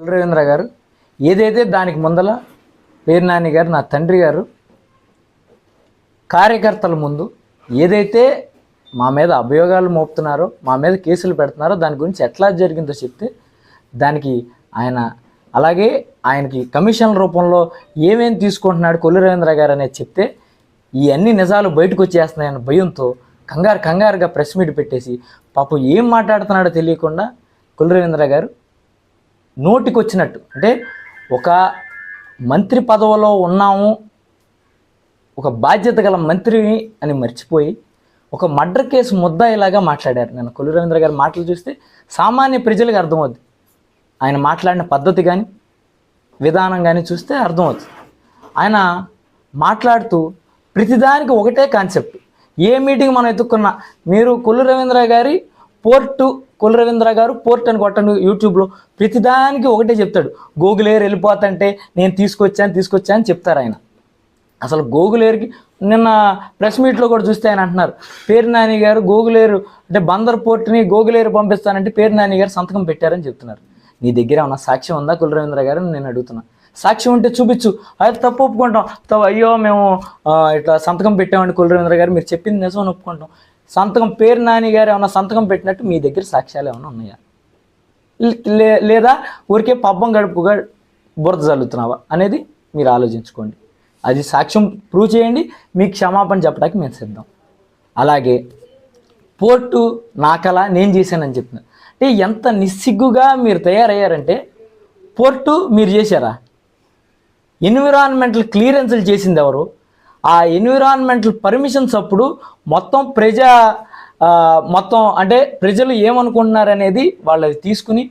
రవీంద్ర గారు. ఏదైతే దానికి ముందల పేరు నాని గారు నా తండ్రి గారు కార్యకర్తల ముందు ఏదైతే మా మీద అభియోగాలు మోపుతున్నారో మా మీద కేసులు పెడుతున్నారో దాని గురించి ఎట్లా జరిగిందో చెప్తే దానికి ఆయన అలాగే ఆయనకి కమిషన్ రూపంలో ఏమేమి తీసుకుంటున్నాడు కొల్లు రవీంద్ర గారు అనేది చెప్తే ఈ అన్ని నిజాలు బయటకు వచ్చేస్తున్నాయన్న భయంతో కంగారు కంగారుగా ప్రెస్ మీట్ పెట్టేసి పాపం ఏం మాట్లాడుతున్నాడో తెలియకుండా కొల్లు రవీంద్ర గారు నోటికొచ్చినట్టు. అంటే ఒక మంత్రి పదవిలో ఉన్నాము ఒక బాధ్యత గల మంత్రిని అని మర్చిపోయి ఒక మర్డర్ కేసు ముద్దాయిలాగా మాట్లాడారు. నేను కొల్లు రవీంద్ర గారి మాటలు చూస్తే సామాన్య ప్రజలకు అర్థమవుద్ది. ఆయన మాట్లాడిన పద్ధతి కానీ విధానం కానీ చూస్తే అర్థమవుతుంది ఆయన మాట్లాడుతూ ప్రతిదానికి ఒకటే కాన్సెప్ట్. ఏ మీటింగ్ మనం ఎత్తుక్కున్నా మీరు కొల్లు రవీంద్ర గారి పోర్టు కొల్లు రవీంద్ర గారు పోర్ట్ అని కొట్టను యూట్యూబ్లో ప్రతిదానికి ఒకటే చెప్తాడు. గూగుల్ ఎయిర్ వెళ్ళిపోతుంటే నేను తీసుకొచ్చాను తీసుకొచ్చాను అని చెప్తారు ఆయన. అసలు గూగుల్ ఎయిర్కి నిన్న ప్రెస్ మీట్లో కూడా చూస్తే ఆయన అంటున్నారు. పేరు నాని గారు గూగుల్ ఎయిర్ అంటే బందర్ పోర్ట్ని గూగుల్ ఎయిర్ పంపిస్తానంటే పేరు నాని గారు సంతకం పెట్టారని చెప్తున్నారు. నీ దగ్గర ఉన్న సాక్ష్యం ఉందా కుల రవీంద్ర గారు నేను అడుగుతున్నా. సాక్ష్యం ఉంటే చూపించు. అయితే తప్పు ఒప్పుకుంటాం. తప్పు అయ్యో మేము ఇట్లా సంతకం పెట్టామండి కుల రవీంద్ర గారు మీరు చెప్పింది నిజం అని ఒప్పుకుంటాం. సంతకం పేరు నాని గారు ఏమైనా సంతకం పెట్టినట్టు మీ దగ్గర సాక్ష్యాలు ఏమైనా ఉన్నాయా? లే- లేదా ఊరికే పబ్బం గడుపుగా బురద చల్లుతున్నావా అనేది మీరు ఆలోచించుకోండి. అది సాక్ష్యం ప్రూవ్ చేయండి మీ క్షమాపణ చెప్పడానికి మేము సిద్ధం. అలాగే పోర్టు నాకలా నేను చేశానని చెప్పిన. అంటే ఎంత నిస్సిగ్గుగా మీరు తయారయ్యారంటే పోర్టు మీరు చేశారా? ఎన్విరాన్మెంటల్ క్లియరెన్స్లు చేసింది ఎవరు? ఆ ఎన్విరాన్మెంటల్ పర్మిషన్స్ అప్పుడు మొత్తం ప్రజా మొత్తం అంటే ప్రజలు ఏమనుకుంటున్నారు అనేది వాళ్ళు తీసుకుని